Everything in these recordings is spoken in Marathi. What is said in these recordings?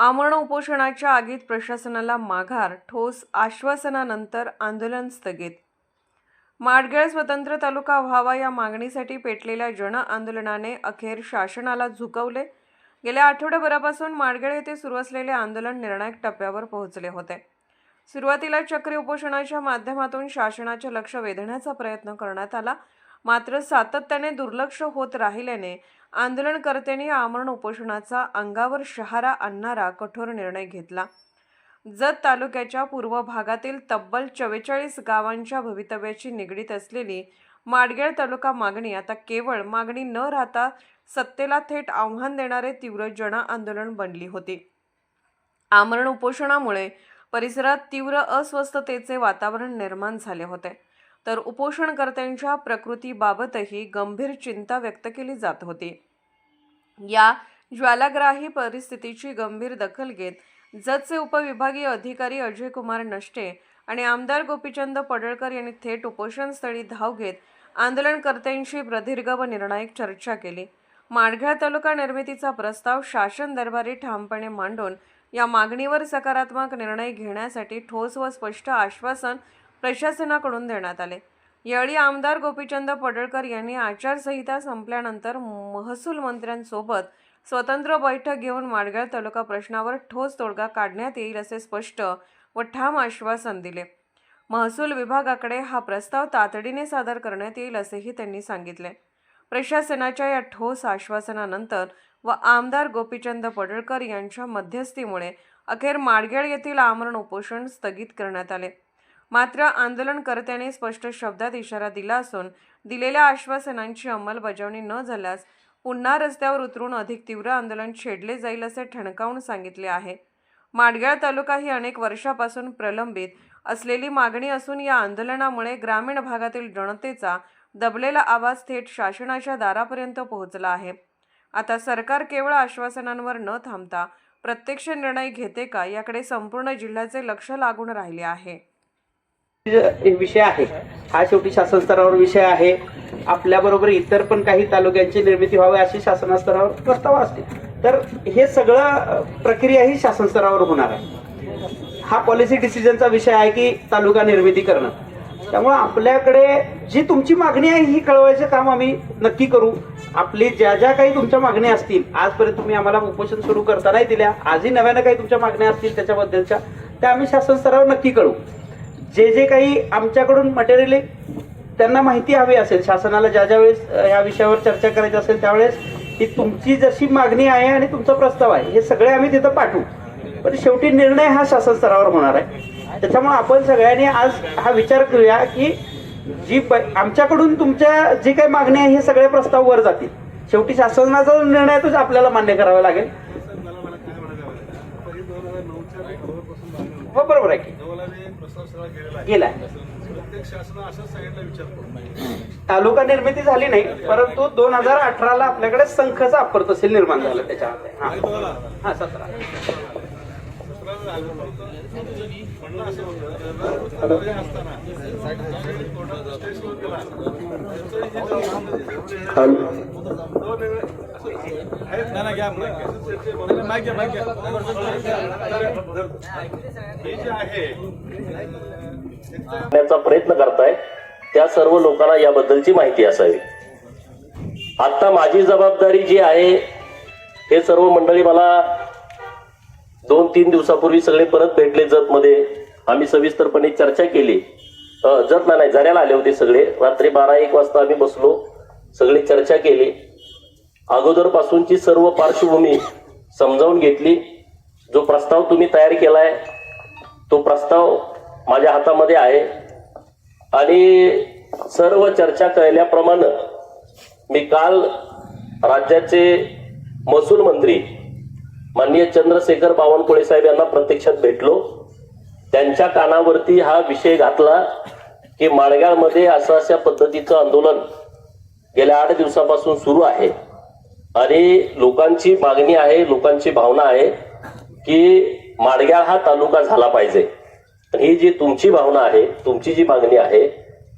आमरण उपोषणाच्या आगीत प्रशासनाला माघार ठोस आश्वासनानंतर आंदोलन स्थगित. माडगेळ स्वतंत्र तालुका व्हावा या मागणीसाठी पेटलेल्या जन आंदोलनाने अखेर शासनाला झुकवले. गेल्या आठवड्याभरापासून माडगेळ येथे सुरू असलेले आंदोलन निर्णायक टप्प्यावर पोहोचले होते. सुरुवातीला चक्री उपोषणाच्या माध्यमातून शासनाचे लक्ष वेधण्याचा प्रयत्न करण्यात आला. मात्र सातत्याने दुर्लक्ष होत राहिल्याने आंदोलनकर्त्यांनी आमरण उपोषणाचा अंगावर शहारा आणणारा कठोर निर्णय घेतला. जत तालुक्याच्या पूर्व भागातील तब्बल चव्वेचाळीस गावांच्या भवितव्याची निगडीत असलेली माडगेळ तालुका मागणी आता केवळ मागणी न राहता सत्तेला थेट आव्हान देणारे तीव्र जन आंदोलन बनली होती. आमरण उपोषणामुळे परिसरात तीव्र अस्वस्थतेचे वातावरण निर्माण झाले होते. तर उपोषणकर्त्यांच्या प्रकृतीबाबतही गंभीर चिंता व्यक्त केली जात होती. या ज्वालाग्राही परिस्थितीची गंभीर दखल घेत जतचे उपविभागीय अधिकारी अजय कुमार नष्टे आणि आमदार गोपीचंद पडळकर यांनी थेट उपोषणस्थळी धाव घेत आंदोलनकर्त्यांशी प्रदीर्घ व निर्णायक चर्चा केली. माडघाळ तालुका निर्मितीचा प्रस्ताव शासन दरबारी ठामपणे मांडून या मागणीवर सकारात्मक निर्णय घेण्यासाठी ठोस व स्पष्ट आश्वासन प्रशासनाकडून देण्यात आले. यावेळी आमदार गोपीचंद पडळकर यांनी आचारसंहिता संपल्यानंतर महसूल मंत्र्यांसोबत स्वतंत्र बैठक घेऊन माडगाळ तालुका प्रश्नावर ठोस तोडगा काढण्यात येईल असे स्पष्ट व ठाम आश्वासन दिले. महसूल विभागाकडे हा प्रस्ताव तातडीने सादर करण्यात येईल असेही त्यांनी सांगितले. प्रशासनाच्या या ठोस आश्वासनानंतर व आमदार गोपीचंद पडळकर यांच्या मध्यस्थीमुळे अखेर माडगेळ येथील आमरण उपोषण स्थगित करण्यात आले. मात्र आंदोलनकर्त्यांनी स्पष्ट शब्दात इशारा दिला असून दिलेल्या आश्वासनांची अंमलबजावणी न झाल्यास पुन्हा रस्त्यावर उतरून अधिक तीव्र आंदोलन छेडले जाईल असे ठणकावून सांगितले आहे. माडगाळ तालुका ही अनेक वर्षापासून प्रलंबित असलेली मागणी असून या आंदोलनामुळे ग्रामीण भागातील जनतेचा दबलेला आवाज थेट शासनाच्या दारापर्यंत पोहोचला आहे. आता सरकार केवळ आश्वासनांवर न थांबता प्रत्यक्ष निर्णय घेते का याकडे संपूर्ण जिल्ह्याचे लक्ष लागून राहिले आहे. विषय आहे. हा शेवटी शासन स्तरावर विषय आहे. आपल्याबरोबर इतर पण काही तालुक्यांची निर्मिती व्हावी अशी शासन स्तरावर प्रस्ताव असतील. तर हे सगळं प्रक्रिया ही शासन स्तरावर होणार आहे. हा पॉलिसी डिसिजनचा विषय आहे की तालुका निर्मिती करणं. त्यामुळे आपल्याकडे जी तुमची मागणी आहे ही कळवायचं काम आम्ही नक्की करू. आपली ज्या ज्या काही तुमच्या मागण्या असतील आजपर्यंत तुम्ही आम्हाला उपोषण सुरू करता नाही दिल्या आजही नव्यानं काही तुमच्या मागण्या असतील त्याच्याबद्दलच्या त्या आम्ही शासन स्तरावर नक्की कळू जे जे काही आमच्याकडून मटेरियली त्यांना माहिती हवी असेल. शासनाला ज्या ज्या वेळेस या विषयावर चर्चा करायची असेल त्यावेळेस ती तुमची जशी मागणी आहे आणि तुमचा प्रस्ताव आहे हे सगळे आम्ही तिथं पाठवू. पण शेवटी निर्णय हा शासन स्तरावर होणार आहे. त्याच्यामुळे आपण सगळ्यांनी आज हा विचार करूया की जी आमच्याकडून तुमच्या जी काही मागणी आहे हे सगळे प्रस्ताव वर जातील. शेवटी शासनाचा निर्णय तोच आपल्याला मान्य करावा लागेल. हो बरोबर आहे की. गेलाय तालुका निर्मिती झाली नाही परंतु दोन हजार अठराला आपल्याकडे संखचा अप्पर तहसील निर्माण झालं त्याच्यामध्ये. हा. हा सतरा करण्याचा प्रयत्न करताय त्या सर्व लोकांना याबद्दलची माहिती असावी. आता माझी जबाबदारी जी आहे हे सर्व मंडळी मला दोन तीन दिवसापूर्वी सगळे परत भेटले जत मध्ये आम्ही सविस्तरपणे चर्चा केली. जत नाही झऱ्याला आले होते सगळे. रात्री बारा एक वाजता आम्ही बसलो. सगळी चर्चा केली. अगोदरपासूनची सर्व पार्श्वभूमी समजावून घेतली. जो प्रस्ताव तुम्ही तयार केला आहे तो प्रस्ताव माझ्या हातामध्ये आहे. आणि सर्व चर्चा केल्याप्रमाणे मी काल राज्याचे महसूल मंत्री माननीय चंद्रशेखर बावनकुळे साहेब यांना प्रत्यक्षात भेटलो. त्यांच्या कानावरती हा विषय घातला की माळगाळमध्ये असं अशा पद्धतीचं आंदोलन गेल्या आठ दिवसापासून सुरू आहे. आणि लोकांची मागणी आहे लोकांची भावना आहे की माडग्याळ हा तालुका झाला पाहिजे. ही जी तुमची भावना आहे तुमची जी मागणी आहे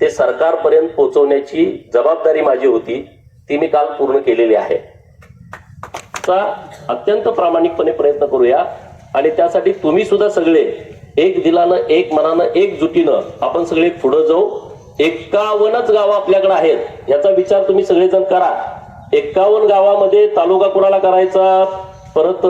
ते सरकारपर्यंत पोहोचवण्याची जबाबदारी माझी होती ती मी काल पूर्ण केलेली आहे. चा अत्यंत प्रामाणिकपणे प्रयत्न करूया आणि त्यासाठी तुम्ही सुद्धा सगळे एक दिलानं एक मनानं एकजुटीनं आपण सगळे पुढे जाऊ. एकावनच गावं आपल्याकडे आहेत याचा विचार तुम्ही सगळेजण करा. एक्कावन्न गावामध्ये तालुका कुणाला करायचा परत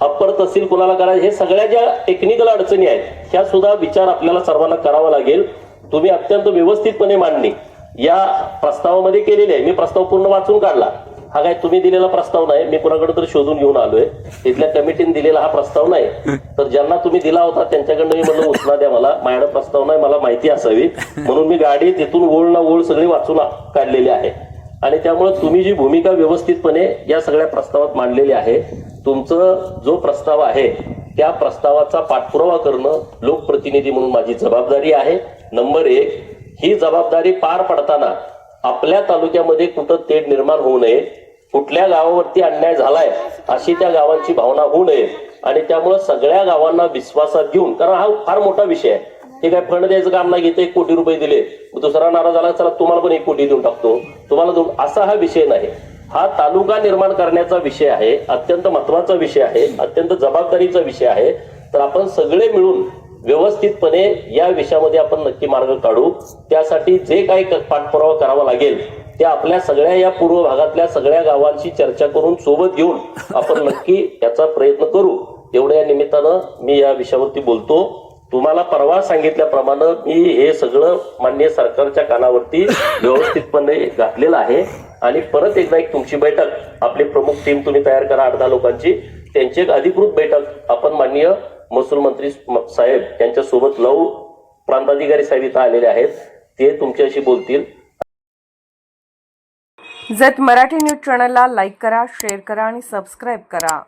अप्पर तहसील कुणाला करायचं हे सगळ्या ज्या टेक्निकल अडचणी आहेत ह्या सुद्धा विचार आपल्याला सर्वांना करावा लागेल. तुम्ही अत्यंत व्यवस्थितपणे मांडणी या प्रस्तावामध्ये केलेली आहे. मी प्रस्ताव पूर्ण वाचून काढला. हा काय तुम्ही दिलेला प्रस्ताव नाही. मी कुणाकडे तर शोधून घेऊन आलोय. तिथल्या कमिटीने दिलेला हा प्रस्ताव नाही. तर ज्यांना तुम्ही दिला होता त्यांच्याकडनं मी म्हणलं उचला द्या मला. माझ्याकडे प्रस्ताव नाही. मला माहिती असावी. म्हणून मी गाडी तिथून ओळ ना ओळ सगळी वाचून काढलेली आहे. आणि त्यामुळे तुम्ही जी भूमिका व्यवस्थितपणे या सगळ्या प्रस्तावात मांडलेली आहे तुमचं जो प्रस्ताव आहे त्या प्रस्तावाचा पाठपुरावा करणं लोकप्रतिनिधी म्हणून माझी जबाबदारी आहे. नंबर एक ही जबाबदारी पार पडताना आपल्या तालुक्यामध्ये कुठं तेढ निर्माण होऊ नये कुठल्या गावावरती अन्याय झालाय अशी त्या गावांची भावना होऊ नये. आणि त्यामुळे सगळ्या गावांना विश्वासात घेऊन कारण हा फार मोठा विषय आहे. हे काय फंड द्यायचं काम नाही घेते एक कोटी रुपये दिले. दुसरा नाराज झाला चला तुम्हाला पण एक कोटी देऊन टाकतो. तुम्हाला देऊन असा हा विषय नाही. हा तालुका निर्माण करण्याचा विषय आहे अत्यंत महत्त्वाचा विषय आहे अत्यंत जबाबदारीचा विषय आहे. तर आपण सगळे मिळून व्यवस्थितपणे या विषयामध्ये आपण नक्की मार्ग काढू. त्यासाठी जे काही पाठपुरावा करावा लागेल ते आपल्या सगळ्या या पूर्व भागातल्या सगळ्या गावांशी चर्चा करून सोबत घेऊन आपण नक्की याचा प्रयत्न करू. एवढ्या या निमित्तानं मी या विषयावरती बोलतो. तुम्हाला परवा सांगितल्याप्रमाणे मी हे सगळं मान्य सरकारच्या कानावरती व्यवस्थितपणे घातलेलं आहे. आणि परत एकदा एक तुमची बैठक आपली प्रमुख टीम तुम्ही तयार करा आठ दहा लोकांची. त्यांची एक अधिकृत बैठक आपण माननीय महसूल मंत्री साहेब यांच्या सोबत लव प्रांताधिकारी साहेब इथं आलेले आहेत. ते तुमच्याशी बोलतील. जत मराठी न्यूज चॅनलला लाईक करा शेअर करा आणि सबस्क्राईब करा.